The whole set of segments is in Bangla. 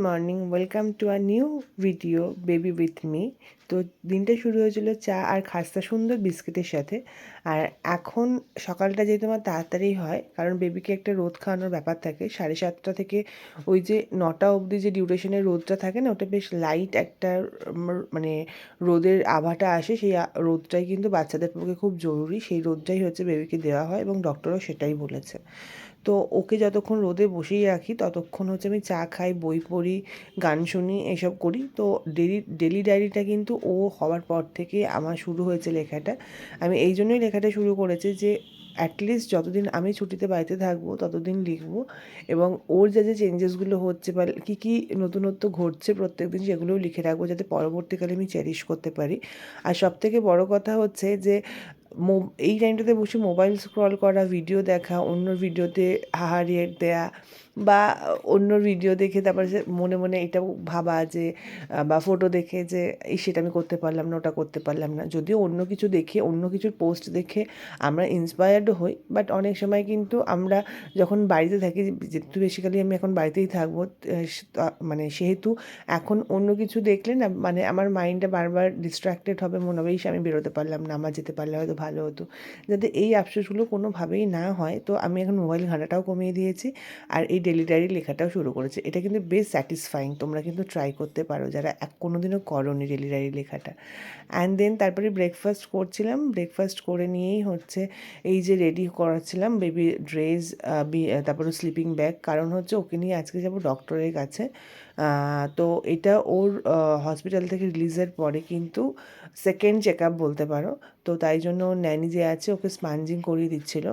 morning welcome to a new video baby with me তো দিনটা শুরু হয়েছিল চা আর খাস্তা সুন্দর বিস্কিটের সাথে। আর এখন সকালটা যেহেতু আমার তাড়াতাড়ি হয়, কারণ বেবিকে একটা রোদ খাওয়ানোর ব্যাপার থাকে, সাড়ে সাতটা থেকে ওই যে নটা অবধি যে ডিউরেশনের রোদটা থাকে না, ওটা বেশ লাইট একটা মানে রোদের আভাটা আসে, সেই রোদটাই কিন্তু বাচ্চাদের পক্ষে খুব জরুরি, সেই রোদটাই হচ্ছে বেবিকে দেওয়া হয় এবং ডক্টরও সেটাই বলেছে। তো ওকে যতক্ষণ রোদে বসিয়ে রাখি, ততক্ষণ হচ্ছে আমি চা খাই, বই পড়ি, গান শুনি, এসব করি। তো ডেলি ডেলি ডায়েরিটা কিন্তু ও হওয়ার পর থেকে আমার শুরু হয়েছে লেখাটা। আমি এই জন্যই লেখাটা শুরু করেছি যে অ্যাটলিস্ট যতদিন আমি ছুটিতে বাড়িতে থাকব, ততদিন লিখব এবং ওর যা, যে চেঞ্জেসগুলো হচ্ছে বা কী কী নতুনত্ব ঘটছে প্রত্যেক দিন সেগুলোও লিখে রাখব যাতে পরবর্তীকালে আমি চ্যারিশ করতে পারি। আর সবথেকে বড় কথা হচ্ছে যে মো- এই টাইমটাতে বসে মোবাইল স্ক্রল করা ভিডিও দেখা অন্য ভিডিওতে হাহা রিয়েক্ট দেয়া বা অন্য ভিডিও দেখে তারপরে সে মনে মনে এটাও ভাবা যে বা ফটো দেখে যে এই সেটা আমি করতে পারলাম না ওটা করতে পারলাম না। যদিও অন্য কিছু দেখে অন্য কিছুর পোস্ট দেখে আমরা ইন্সপায়ার্ডও হই বাট অনেক সময় কিন্তু আমরা যখন বাড়িতে থাকি যেহেতু বেসিক্যালি আমি এখন বাড়িতেই থাকব মানে সেহেতু এখন অন্য কিছু দেখলে না মানে আমার মাইন্ডটা বারবার ডিস্ট্র্যাক্টেড হবে মনে হবে "ইস, আমি বেরোতে পারলাম না আমার যেতে পারলে হয়তো ভালো হতো। যাতে এই আফসোসগুলো কোনোভাবেই না হয়। তো আমি এখন মোবাইল ঘাঁটাটাও কমিয়ে দিয়েছি আর এই ডেলি ডায়েরি লেখাটাও শুরু করেছি। এটা কিন্তু বেশ স্যাটিসফাইং তোমরা কিন্তু ট্রাই করতে পারো যারা এক কোনোদিনও করোনি ডেলি ডায়েরি লেখাটা। অ্যান্ড দেন তারপরে ব্রেকফাস্ট করছিলাম। ব্রেকফাস্ট করে নিয়েই হচ্ছে এই যে রেডি করাচ্ছিলাম বেবি ড্রেস তারপরে স্লিপিং ব্যাগ কারণ হচ্ছে ওকে নিয়ে আজকে যাব ডক্টরের কাছে। তো এটা ওর হসপিটাল থেকে রিলিজের পরে কিন্তু সেকেন্ড চেক আপ বলতে পারো। তো তাই জন্য ন্যানি যে আছে, ওকে স্পাঞ্জিং করিয়ে দিচ্ছিল।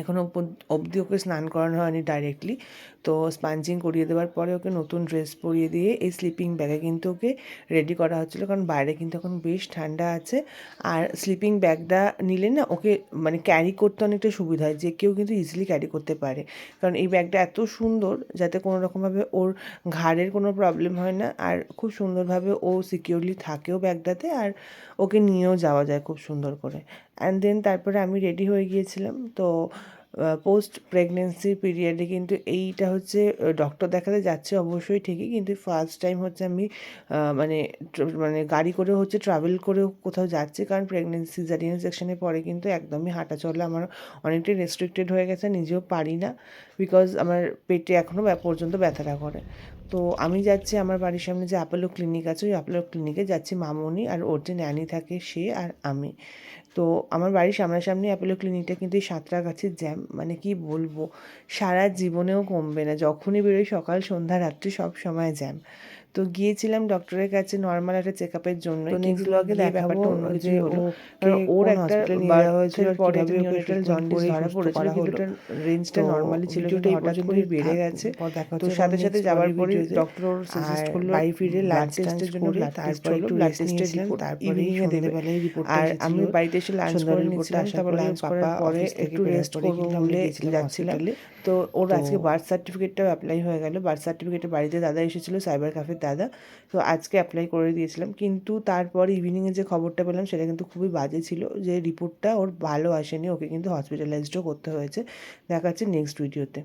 এখনও অবধি ওকে স্নান করানো হয়নি ডাইরেক্টলি তো স্পাঞ্জিং করিয়ে দেওয়ার পরে ওকে নতুন ড্রেস পরিয়ে দিয়ে এই স্লিপিং ব্যাগে কিন্তু ওকে রেডি করা হচ্ছিল। কারণ বাইরে কিন্তু এখন বেশ ঠান্ডা আছে। আর স্লিপিং ব্যাগটা নিলে না ওকে মানে ক্যারি করতে অনেকটা সুবিধা হয়, যে কেউ কিন্তু ইজিলি ক্যারি করতে পারে। কারণ এই ব্যাগটা এত সুন্দর যাতে কোনো রকমভাবে ওর ঘাড়ের কোনো প্রবলেম হয় না, আর খুব সুন্দরভাবে ও সিকিউরলি থাকেও ব্যাগটাতে আর ওকে নিয়েও যাওয়া যায় খুব সুন্দর করে। অ্যান্ড দেন তারপরে আমি রেডি হয়ে গিয়েছিলাম। তো পোস্ট প্রেগনেন্সি পিরিয়ডে কিন্তু এইটা হচ্ছে ডক্টর দেখাতে যাচ্ছে অবশ্যই ঠিকই। কিন্তু ফার্স্ট টাইম হচ্ছে আমি মানে মানে গাড়ি করে হচ্ছে ট্রাভেল করেও কোথাও যাচ্ছি। কারণ প্রেগনেন্সি সিজারিয়ান সেকশনে পরে কিন্তু একদমই হাঁটা চলা আমার অনেকটাই রেস্ট্রিক্টেড হয়ে গেছে, নিজেও পারি না। বিকজ আমার পেটে এখনও পর্যন্ত ব্যথাটা করে। তো, আমি যাচ্ছি আমার বাড়ির সামনে যে অ্যাপোলো ক্লিনিক আছে, ওই অ্যাপোলো ক্লিনিকে যাচ্ছি মামনি আর ওর যে ন্যানি থাকে সে আর আমি। তো আমার বাড়ির সামনাসামনি অ্যাপোলো ক্লিনিকটা কিন্তু এই সাঁতরাগাছির জ্যাম মানে কি বলব? সারা জীবনেও কমবে না। যখনই বেরোই সকাল, সন্ধ্যা, রাত্রি সব সময় জ্যাম তো গিয়েছিলাম ডক্টরের কাছে নর্মাল একটা চেক আপের জন্য দেখাবো যে ওর একটা হয়েছিল পরে নিউনেটাল জন্ডিস ধরা পড়েছিল কিন্তু রেঞ্জটা নর্মালি ছিল কিন্তু হঠাৎ করে বেড়ে গেছে। তো সাথে সাথে পরের পরে ডক্টর সাজেস্ট আর করল বাড়ি ফিরে ব্লাড টেস্টের জন্য ব্লাড টেস্ট তারপরে ব্লাড rest নিয়েছিলাম, তারপরে সন্ধ্যেবেলায় রিপোর্টটা আর আমি বাড়িতে এসে লাঞ্চ করে রিপোর্টটা নিয়েছিলাম তারপর লাঞ্চ করার পরে একটু রেস্ট পরে করব বলে যাচ্ছিলাম তো ওর আজকে বার্থ সার্টিফিকেটটাও অ্যাপ্লাই হয়ে গেল বার্থ সার্টিফিকেটে বাড়িতে দাদা এসেছিল সাইবার ক্যাফের দাদা। তো আজকে অ্যাপ্লাই করে দিয়েছিলাম। কিন্তু তারপর ইভিনিংয়ে যে খবরটা পেলাম, সেটা কিন্তু খুবই বাজে ছিল যে রিপোর্টটা ওর ভালো আসেনি। ওকে কিন্তু হসপিটালাইজডও করতে হয়েছে। দেখাচ্ছে নেক্সট ভিডিওতে